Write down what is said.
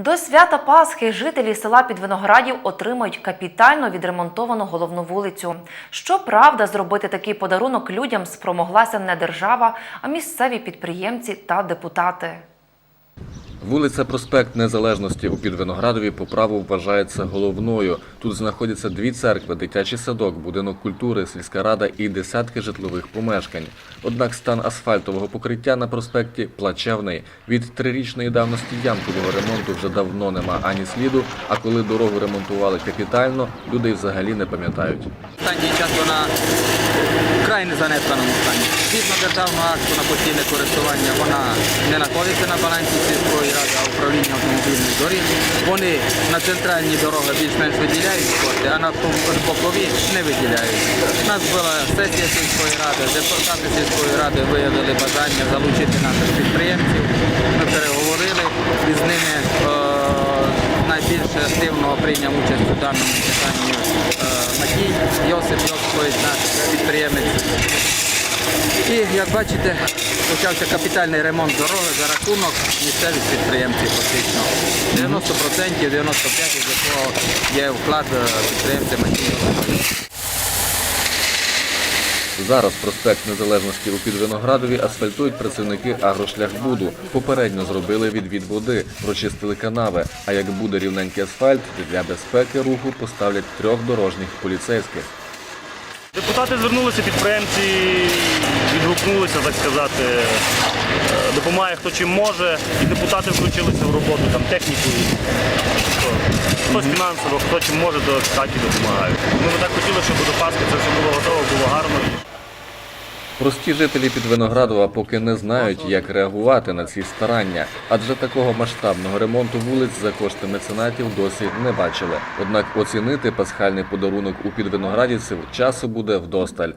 До свята Пасхи жителі села Підвиноградів отримають капітально відремонтовану головну вулицю. Щоправда, зробити такий подарунок людям спромоглася не держава, а місцеві підприємці та депутати. Вулиця Проспект Незалежності у Підвиноградові по праву вважається головною. Тут знаходяться дві церкви, дитячий садок, будинок культури, сільська рада і десятки житлових помешкань. Однак стан асфальтового покриття на проспекті плачевний. Від трирічної давності ямкового ремонту вже давно нема ані сліду. А коли дорогу ремонтували капітально, люди й взагалі не пам'ятають. Останній час вона вкрай не занедбаному стані. Згідно державного акту на постійне користування, вона не знаходиться на балансі сільської ради, а управління автомобільних доріг. Вони на центральні дороги більш-менш виділяють кошти, а на бокові не виділяють. У нас була сесія сільської ради, депутати сільської ради виявили бажання залучити наших підприємців. Найбільш активно прийняв участь у даному питанні е, Матій Йосип Йосипович, наш підприємець. І як бачите, почався капітальний ремонт дороги за рахунок місцевих підприємців фактично. 90%, 95% з якого є вклад е, підприємця Матій Йосипович. Зараз проспект Незалежності у Підвиноградові асфальтують працівники агрошляхбуду. Попередньо зробили відвід води, прочистили канави. А як буде рівненький асфальт, для безпеки руху поставлять трьох дорожніх поліцейських. Депутати звернулися, підприємці відгукнулися, так сказати, е, допомагає хто чим може, і депутати включилися в роботу, там техніку. Хтось фінансово, хто чим може, то так і допомагають. Ми так хотіли, щоб до Прості жителі Підвиноградова поки не знають, як реагувати на ці старання, адже такого масштабного ремонту вулиць за кошти меценатів досі не бачили. Однак оцінити пасхальний подарунок у підвиноградівців часу буде вдосталь.